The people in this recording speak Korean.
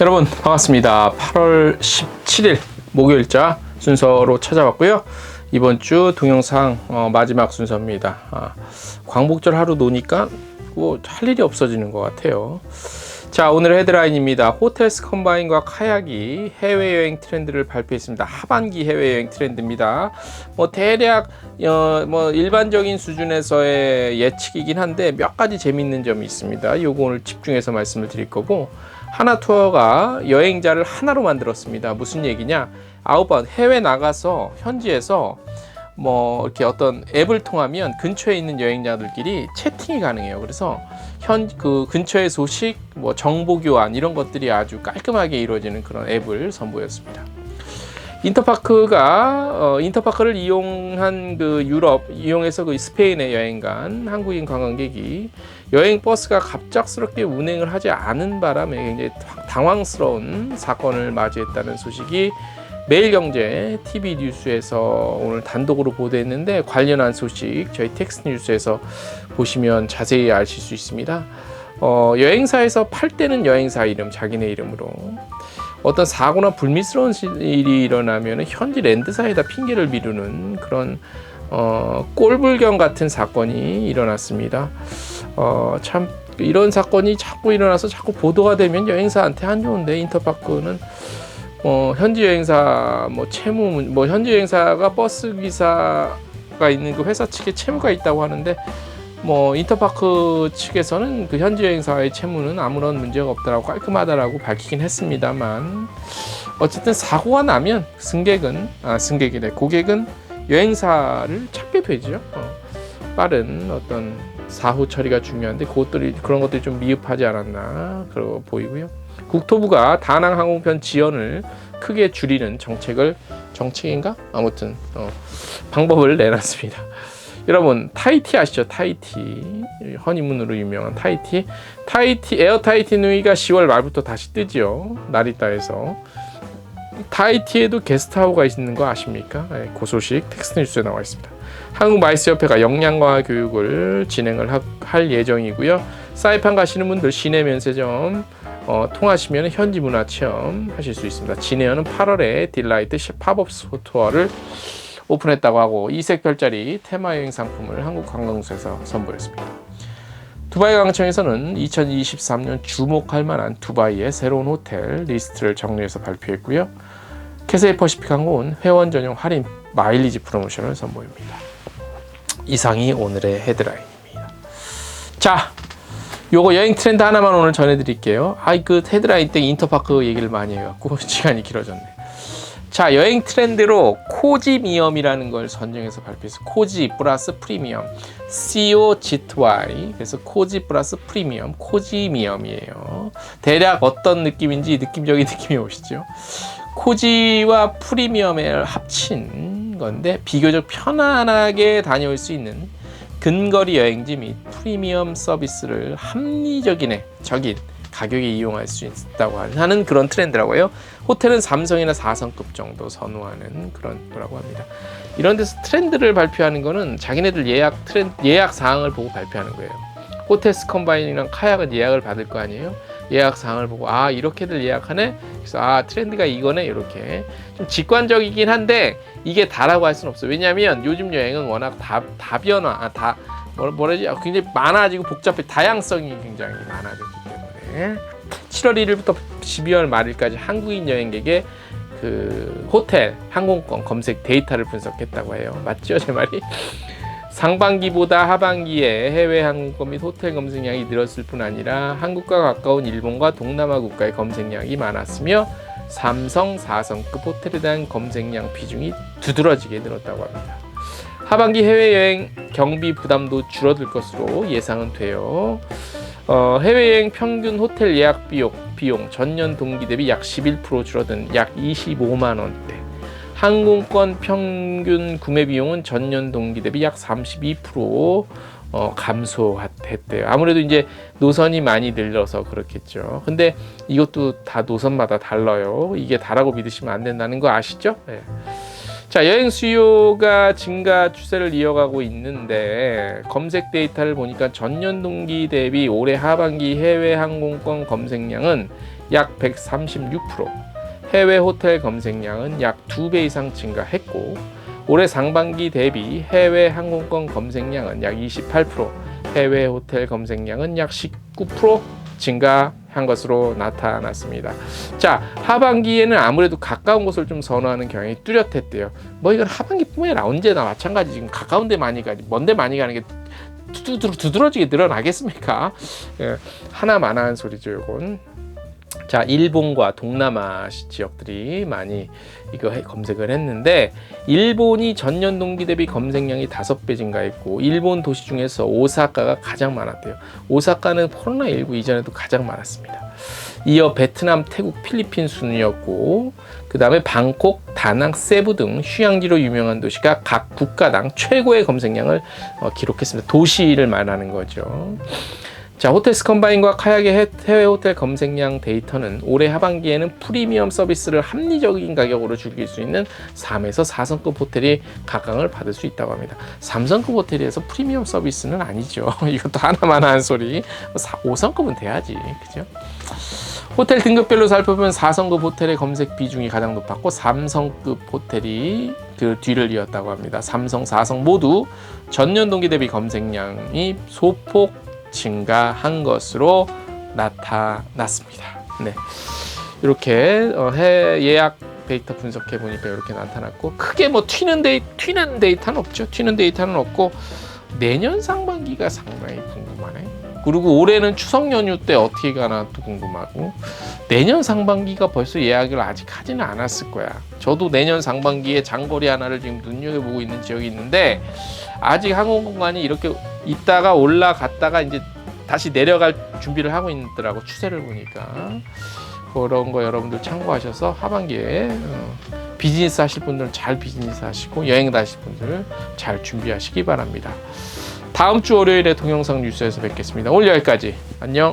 여러분 반갑습니다. 8월 17일 목요일자 순서로 찾아왔고요. 이번 주 동영상 어, 마지막 순서입니다. 아, 광복절 하루 노니까 뭐 할 일이 없어지는 것 같아요. 자 오늘의 헤드라인입니다. 호텔스 컴바인과 카약이 해외여행 트렌드를 발표했습니다. 하반기 해외여행 트렌드입니다. 뭐 대략 어, 뭐 일반적인 수준에서의 예측이긴 한데 몇 가지 재밌는 점이 있습니다. 요거 오늘 집중해서 말씀을 드릴 거고 하나 투어가 여행자를 하나로 만들었습니다. 무슨 얘기냐? 번 해외 나가서 현지에서 뭐 이렇게 어떤 앱을 통하면 근처에 있는 여행자들끼리 채팅이 가능해요. 그래서 현 그 근처의 소식, 뭐 정보 교환 이런 것들이 아주 깔끔하게 이루어지는 그런 앱을 선보였습니다. 인터파크가 어, 인터파크를 이용한 그 유럽 이용해서 그 스페인에 여행 간 한국인 관광객이 여행 버스가 갑작스럽게 운행을 하지 않은 바람에 굉장히 당황스러운 사건을 맞이했다는 소식이 매일경제 TV 뉴스에서 오늘 단독으로 보도했는데 관련한 소식 저희 텍스트 뉴스에서 보시면 자세히 아실 수 있습니다. 어, 여행사에서 팔 때는 여행사 이름 자기네 이름으로 어떤 사고나 불미스러운 일이 일어나면 현지 랜드사에다 핑계를 미루는 그런 어, 꼴불견 같은 사건이 일어났습니다. 어, 참 이런 사건이 자꾸 일어나서 자꾸 보도가 되면 여행사한테 안 좋은데 인터파크는 어, 현지 여행사 뭐 채무 뭐 현지 여행사가 버스 기사가 있는 그 회사 측에 채무가 있다고 하는데 뭐 인터파크 측에서는 그 현지 여행사의 채무는 아무런 문제가 없다라고 깔끔하다라고 밝히긴 했습니다만 어쨌든 사고가 나면 승객은 아 승객이래 고객은 여행사를 찾게 되죠. 어, 빠른 어떤 사후 처리가 중요한데 그것들이 그런 것들이 좀 미흡하지 않았나 그러 보이고요. 국토부가 다낭 항공편 지연을 크게 줄이는 정책을 정책인가 아무튼 어, 방법을 내놨습니다. 여러분 타이티 아시죠? 타이티 허니문으로 유명한 타이티 타이티 에어 타이티 누이가 10월 말부터 다시 뜨지요 나리따에서 타이티에도 게스트하우가 있는 거 아십니까? 네, 그 소식 텍스트 뉴스에 나와 있습니다. 한국 마이스 협회가 역량화 교육을 진행을 하, 할 예정이고요. 사이판 가시는 분들 시내 면세점 어, 통하시면 현지 문화 체험 하실 수 있습니다. 진해연은 8월에 딜라이트 팝업 스토어를 오픈했다고 하고 이색 별자리 테마 여행 상품을 한국관광공사에서 선보였습니다. 두바이 관광청에서는 2023년 주목할 만한 두바이의 새로운 호텔 리스트를 정리해서 발표했고요. 캐세이 퍼시픽 항공은 회원 전용 할인 마일리지 프로모션을 선보입니다. 이상이 오늘의 헤드라인입니다. 자, 요거 여행 트렌드 하나만 오늘 전해드릴게요. 아이 그 헤드라인 때 인터파크 얘기를 많이 해갖고 시간이 길어졌네. 자 여행 트렌드로 코지미엄이라는 걸 선정해서 발표해서 코지 플러스 프리미엄 COGY 그래서 코지 플러스 프리미엄 코지미엄이에요. 대략 어떤 느낌인지 느낌적인 느낌이 오시죠? 코지와 프리미엄을 합친 건데 비교적 편안하게 다녀올 수 있는 근거리 여행지 및 프리미엄 서비스를 합리적인 적인 가격에 이용할 수 있다고 하는 그런 트렌드라고요. 호텔은 삼성이나 4성급 정도 선호하는 그런 거라고 합니다. 이런 데서 트렌드를 발표하는 거는 자기네들 예약 트렌드 예약 사항을 보고 발표하는 거예요. 호텔 스 컴바인이랑 카약은 예약을 받을 거 아니에요? 예약 사항을 보고 아 이렇게들 예약하네. 그래서 아 트렌드가 이거네 이렇게 좀 직관적이긴 한데 이게 다라고 할 수는 없어요. 왜냐하면 요즘 여행은 워낙 다 다변화 아, 다 뭐라 뭐라지 아, 굉장히 많아지고 복잡해 다양성이 굉장히 많아졌기 때문에 7월 1일부터 12월 말일까지 한국인 여행객의 그 호텔 항공권 검색 데이터를 분석했다고 해요. 맞죠 제 말이? 상반기보다 하반기에 해외 항공권 및 호텔 검색량이 늘었을 뿐 아니라 한국과 가까운 일본과 동남아 국가의 검색량이 많았으며 삼성 4성급 호텔에 대한 검색량 비중이 두드러지게 늘었다고 합니다. 하반기 해외여행 경비 부담도 줄어들 것으로 예상은 돼요. 어, 해외여행 평균 호텔 예약 비용, 비용 전년 동기 대비 약 11% 줄어든 약 25만 원대. 항공권 평균 구매 비용은 전년 동기 대비 약 32% 어, 감소했대요. 아무래도 이제 노선이 많이 늘려서 그렇겠죠. 근데 이것도 다 노선마다 달라요. 이게 다라고 믿으시면 안 된다는 거 아시죠? 네. 자, 여행 수요가 증가 추세를 이어가고 있는데 검색 데이터를 보니까 전년 동기 대비 올해 하반기 해외 항공권 검색량은 약 136%, 해외 호텔 검색량은 약 2배 이상 증가했고 올해 상반기 대비 해외 항공권 검색량은 약 28%, 해외 호텔 검색량은 약 19% 증가 한 것으로 나타났습니다. 자, 하반기에는 아무래도 가까운 곳을 좀 선호하는 경향이 뚜렷했대요. 뭐 이건 하반기뿐만 아니라 언제나 마찬가지 지금 가까운 데 많이 가지 먼데 많이 가는 게 두드러, 두드러지게 늘어나겠습니까? 예, 하나만한 소리죠, 이건. 자, 일본과 동남아 시- 지역들이 많이 이거 해- 검색을 했는데 일본이 전년 동기 대비 검색량이 다섯 배 증가했고 일본 도시 중에서 오사카가 가장 많았대요. 오사카는 코로나19 이전에도 가장 많았습니다. 이어 베트남, 태국, 필리핀 순이었고 그 다음에 방콕, 다낭, 세부 등 휴양지로 유명한 도시가 각 국가당 최고의 검색량을 어, 기록했습니다. 도시를 말하는 거죠. 자, 호텔스 컴바인과 카약의 해- 해외 호텔 검색량 데이터는 올해 하반기에는 프리미엄 서비스를 합리적인 가격으로 즐길 수 있는 3에서 4성급 호텔이 각광을 받을 수 있다고 합니다. 3성급 호텔에서 프리미엄 서비스는 아니죠. 이것도 하나만 한 소리. 5성급은 돼야지. 그죠? 호텔 등급별로 살펴보면 4성급 호텔의 검색 비중이 가장 높았고 3성급 호텔이 그 뒤를 이었다고 합니다. 3성, 4성 모두 전년 동기 대비 검색량이 소폭 증가한 것으로 나타났습니다. 네. 이렇게 어, 해 예약 데이터 분석해 보니까 이렇게 나타났고 크게 뭐 튀는 데이 튀는 데이터는 없죠. 튀는 데이터는 없고 내년 상반기가 상당히. 그리고 올해는 추석 연휴 때 어떻게 가나 또 궁금하고 내년 상반기가 벌써 예약을 아직 하지는 않았을 거야. 저도 내년 상반기에 장거리 하나를 지금 눈여겨보고 있는 지역이 있는데 아직 항공공간이 이렇게 있다가 올라갔다가 이제 다시 내려갈 준비를 하고 있더라고 추세를 보니까 그런 거 여러분들 참고하셔서 하반기에 어, 비즈니스 하실 분들은 잘 비즈니스 하시고 여행 다실 분들은 잘 준비하시기 바랍니다. 다음 주 월요일에 동영상 뉴스에서 뵙겠습니다. 오늘 여기까지 안녕.